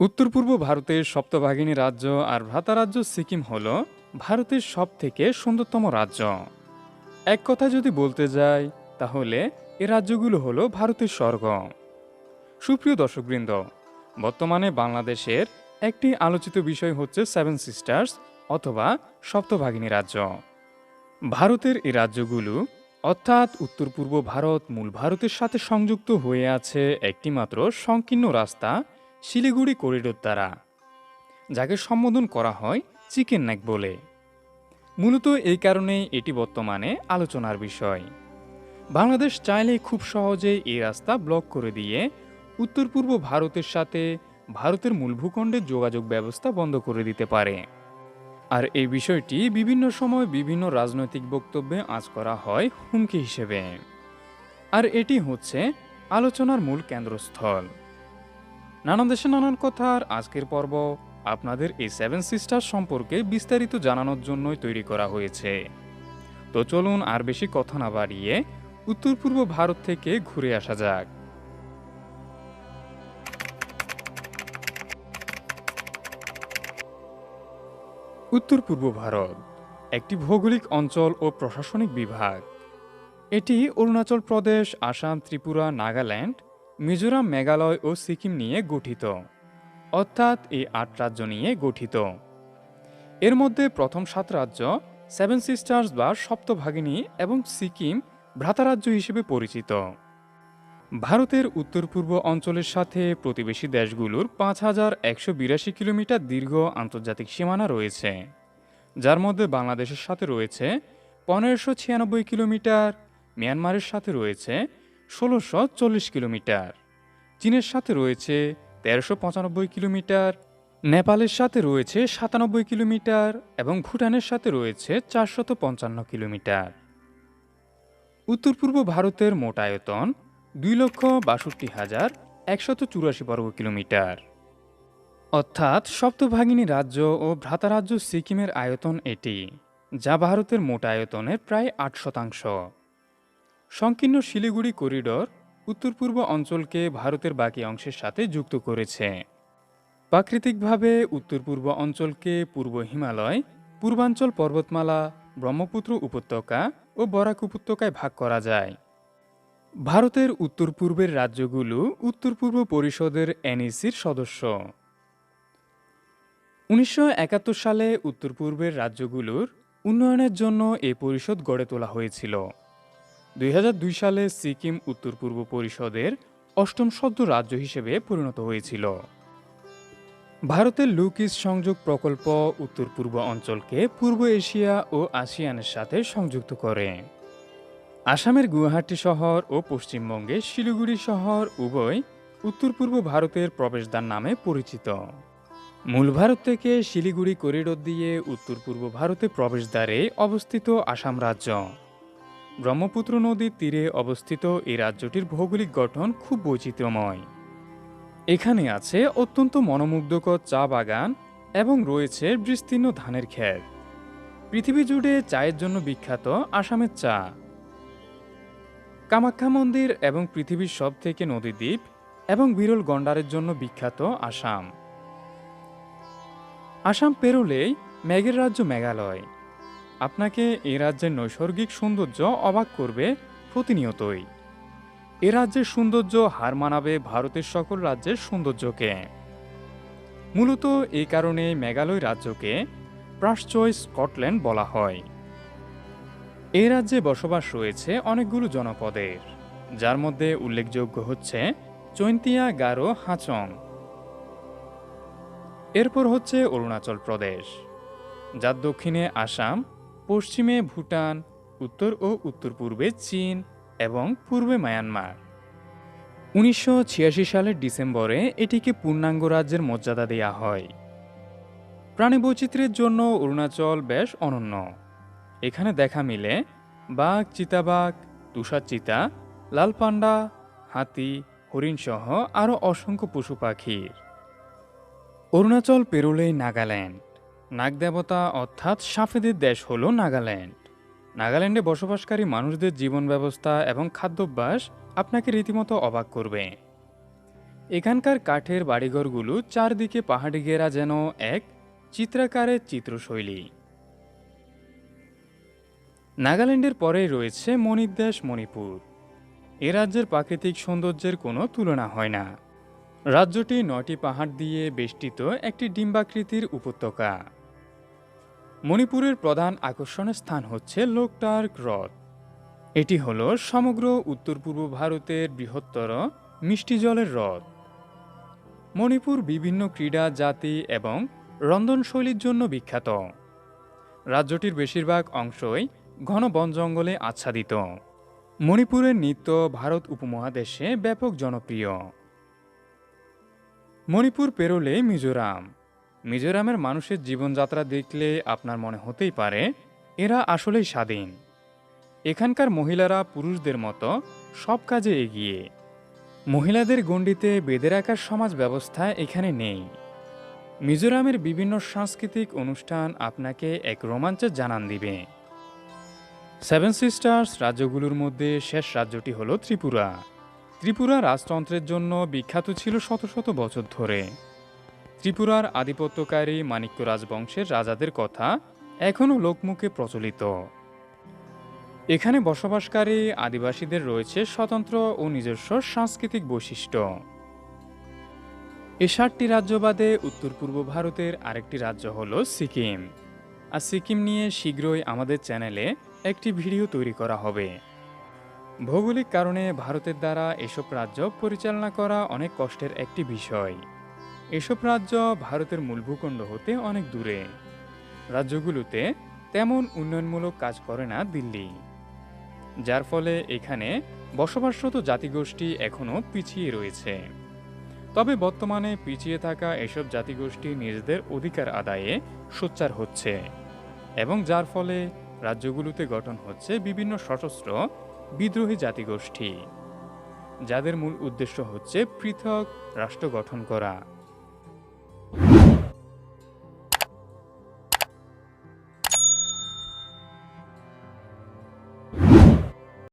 উত্তর পূর্ব ভারতের সপ্তভাগিনী রাজ্য আর ভ্রাতা রাজ্য সিকিম হল ভারতের সব থেকে সুন্দরতম রাজ্য। এক কথা যদি বলতে যাই, তাহলে এ রাজ্যগুলো হলো ভারতের স্বর্গ। সুপ্রিয় দর্শকবৃন্দ, বর্তমানে বাংলাদেশের একটি আলোচিত বিষয় হচ্ছে সেভেন সিস্টার্স অথবা সপ্তভাগিনী রাজ্য। ভারতের এই রাজ্যগুলো অর্থাৎ উত্তর পূর্ব ভারত মূল ভারতের সাথে সংযুক্ত হয়ে আছে একটিমাত্র সংকীর্ণ রাস্তা শিলিগুড়ি করিডোর দ্বারা, যাকে সম্বোধন করা হয় চিকেন নেক বলে। মূলত এই কারণেই এটি বর্তমানে আলোচনার বিষয়। বাংলাদেশ চাইলে খুব সহজে এই রাস্তা ব্লক করে দিয়ে উত্তর পূর্ব ভারতের সাথে ভারতের মূল ভূখণ্ডের যোগাযোগ ব্যবস্থা বন্ধ করে দিতে পারে। আর এই বিষয়টি বিভিন্ন সময় বিভিন্ন রাজনৈতিক বক্তব্যে আজ করা হয় হুমকি হিসেবে। আর এটি হচ্ছে আলোচনার মূল কেন্দ্রস্থল। নানান দেশে নানান কথার আজকের পর্ব আপনাদের এই সেভেন সিস্টার সম্পর্কে বিস্তারিত জানানোর জন্যই তৈরি করা হয়েছে। তো চলুন আর বেশি কথা না বাড়িয়ে উত্তর পূর্ব ভারত থেকে ঘুরে আসা যাক। উত্তর পূর্ব ভারত একটি ভৌগোলিক অঞ্চল ও প্রশাসনিক বিভাগ। এটি অরুণাচল প্রদেশ, আসাম, ত্রিপুরা, নাগাল্যান্ড মিজোরাম, মেঘালয় ও সিকিম নিয়ে গঠিত। অর্থাৎ এই আট রাজ্য নিয়ে গঠিত। এর মধ্যে প্রথম সাত রাজ্য সেভেন সিস্টার্স বা সপ্তভাগিনী এবং সিকিম ভ্রাতারাজ্য হিসেবে পরিচিত। ভারতের উত্তর পূর্ব অঞ্চলের সাথে প্রতিবেশী দেশগুলোর পাঁচ হাজার একশো বিরাশি কিলোমিটার দীর্ঘ আন্তর্জাতিক সীমানা রয়েছে। যার মধ্যে বাংলাদেশের সাথে রয়েছে পনেরোশো ছিয়ানব্বই কিলোমিটার, মিয়ানমারের সাথে রয়েছে ষোলোশো চল্লিশ কিলোমিটার। চীনের সাথে রয়েছে তেরোশো পঁচানব্বই কিলোমিটার, নেপালের সাথে রয়েছে সাতানব্বই কিলোমিটার এবং ভুটানের সাথে রয়েছে চারশত পঞ্চান্ন কিলোমিটার। উত্তর পূর্ব ভারতের মোট আয়তন দুই লক্ষ বাষট্টি হাজার একশত চুরাশি বর্গ কিলোমিটার। অর্থাৎ সপ্তভাগিনী রাজ্য ও ভ্রাতারাজ্য সিকিমের আয়তন এটি, যা ভারতের মোট আয়তনের প্রায় আট শতাংশ। সংকীর্ণ শিলিগুড়ি করিডর উত্তর পূর্ব অঞ্চলকে ভারতের বাকি অংশের সাথে যুক্ত করেছে। প্রাকৃতিকভাবে উত্তর পূর্ব অঞ্চলকে পূর্ব হিমালয়, পূর্বাঞ্চল পর্বতমালা, ব্রহ্মপুত্র উপত্যকা ও বরাক উপত্যকায় ভাগ করা যায়। ভারতের উত্তর পূর্বের রাজ্যগুলো উত্তর পূর্ব পরিষদের এনইসির সদস্য। উনিশশো একাত্তর সালে উত্তর পূর্বের রাজ্যগুলোর উন্নয়নের জন্য এই পরিষদ গড়ে তোলা হয়েছিল। দুই হাজার দুই সালে সিকিম উত্তর পূর্ব পরিষদের অষ্টম সদ্য রাজ্য হিসেবে পরিণত হয়েছিল। ভারতের লুকিস সংযোগ প্রকল্প উত্তর পূর্ব অঞ্চলকে পূর্ব এশিয়া ও আসিয়ানের সাথে সংযুক্ত করে। আসামের গুয়াহাটি শহর ও পশ্চিমবঙ্গের শিলিগুড়ি শহর উভয় উত্তর পূর্ব ভারতের প্রবেশদ্বার নামে পরিচিত। মূল ভারত থেকে শিলিগুড়ি করিডোর দিয়ে উত্তর পূর্ব ভারতে প্রবেশদ্বারে অবস্থিত আসাম রাজ্য। ব্রহ্মপুত্র নদীর তীরে অবস্থিত এই রাজ্যটির ভৌগোলিক গঠন খুব বৈচিত্র্যময়। এখানে আছে অত্যন্ত মনোমুগ্ধকর চা বাগান এবং রয়েছে বিস্তীর্ণ ধানের ক্ষেত পৃথিবী জুড়ে চায়ের জন্য বিখ্যাত আসামের চা। কামাখ্যা মন্দির এবং পৃথিবীর সব থেকে নদীদ্বীপ এবং বিরল গন্ডারের জন্য বিখ্যাত আসাম। আসাম পেরোলেই মেঘের রাজ্য মেঘালয়। আপনাকে এ রাজ্যের নৈসর্গিক সৌন্দর্য অবাক করবে প্রতিনিয়তই। এ রাজ্যের সৌন্দর্য হার মানাবে ভারতের সকল রাজ্যের সৌন্দর্যকে। মূলত এই কারণে মেঘালয় রাজ্যকে প্রাশ্চয় স্কটল্যান্ড বলা হয়। এই রাজ্যে বসবাস রয়েছে অনেকগুলো জনপদের, যার মধ্যে উল্লেখযোগ্য হচ্ছে চৈন্তিয়া, গারো, হাচং। এরপর হচ্ছে অরুণাচল প্রদেশ, যার দক্ষিণে আসাম পশ্চিমে ভুটান, উত্তর ও উত্তর পূর্বে চীন এবং পূর্বে মায়ানমার। উনিশশো ছিয়াশি সালের ডিসেম্বরে এটিকে পূর্ণাঙ্গ রাজ্যের মর্যাদা দেয়া হয়। প্রাণীবৈচিত্র্যের জন্য অরুণাচল বেশ অনন্য। এখানে দেখা মিলে বাঘ, চিতাবাঘ তুষার চিতা লাল পান্ডা হাতি, হরিণসহ আরও অসংখ্য পশু পাখির অরুণাচল পেরোলেই নাগাল্যান্ড। নাগদেবতা অর্থাৎ সাফেদের দেশ হল নাগাল্যান্ড। নাগাল্যান্ডে বসবাসকারী মানুষদের জীবন ব্যবস্থা এবং খাদ্যাভ্যাস আপনাকে রীতিমতো অবাক করবে। এখানকার কাঠের বাড়িঘরগুলো চারদিকে পাহাড়ি ঘেরা যেন এক চিত্রাকারের চিত্রশৈলী। নাগাল্যান্ডের পরেই রয়েছে মণির দেশ মণিপুর। এ রাজ্যের প্রাকৃতিক সৌন্দর্যের কোনো তুলনা হয় না। রাজ্যটি নয়টি পাহাড় দিয়ে বেষ্টিত একটি ডিম্বাকৃতির উপত্যকা। মণিপুরের প্রধান আকর্ষণের স্থান হচ্ছে লোকটার্ক হ্রদ। এটি হল সমগ্র উত্তর পূর্ব ভারতের বৃহত্তর মিষ্টি জলের হ্রদ। মণিপুর বিভিন্ন ক্রীড়া, জাতি এবং রন্ধনশৈলীর জন্য বিখ্যাত। রাজ্যটির বেশিরভাগ অংশই ঘন বন জঙ্গলে আচ্ছাদিত। মণিপুরের নৃত্য ভারত উপমহাদেশে ব্যাপক জনপ্রিয়। মণিপুর পেরোলে মিজোরাম। মিজোরামের মানুষের জীবনযাত্রা দেখলে আপনার মনে হতেই পারে, এরা আসলেই স্বাধীন। এখানকার মহিলারা পুরুষদের মতো সব কাজে এগিয়ে। মহিলাদের গণ্ডিতে বেঁধে রাখার সমাজ ব্যবস্থা এখানে নেই। মিজোরামের বিভিন্ন সাংস্কৃতিক অনুষ্ঠান আপনাকে এক রোমাঞ্চের জানান দিবে। সেভেন সিস্টার্স রাজ্যগুলোর মধ্যে শেষ রাজ্যটি হল ত্রিপুরা। ত্রিপুরা রাজতন্ত্রের জন্য বিখ্যাত ছিল শত শত বছর ধরে। ত্রিপুরার আধিপত্যকারী মাণিক্য রাজবংশের রাজাদের কথা এখনও লোকমুখে প্রচলিত। এখানে বসবাসকারী আদিবাসীদের রয়েছে স্বতন্ত্র ও নিজস্ব সাংস্কৃতিক বৈশিষ্ট্য। এ সাতটি রাজ্য বাদে উত্তর পূর্ব ভারতের আরেকটি রাজ্য হল সিকিম। আর সিকিম নিয়ে শীঘ্রই আমাদের চ্যানেলে একটি ভিডিও তৈরি করা হবে। ভৌগোলিক কারণে ভারতের দ্বারা এসব রাজ্য পরিচালনা করা অনেক কষ্টের একটি বিষয়। এসব রাজ্য ভারতের মূল ভূখণ্ড হতে অনেক দূরে। রাজ্যগুলোতে তেমন উন্নয়নমূলক কাজ করে না দিল্লি। যার ফলে এখানে বসবাসরত জাতিগোষ্ঠী এখনও পিছিয়ে রয়েছে। তবে বর্তমানে পিছিয়ে থাকা এসব জাতিগোষ্ঠী নিজেদের অধিকার আদায়ে সোচ্চার হচ্ছে এবং যার ফলে রাজ্যগুলোতে গঠন হচ্ছে বিভিন্ন সশস্ত্র বিদ্রোহী জাতিগোষ্ঠী, যাদের মূল উদ্দেশ্য হচ্ছে পৃথক রাষ্ট্র গঠন করা।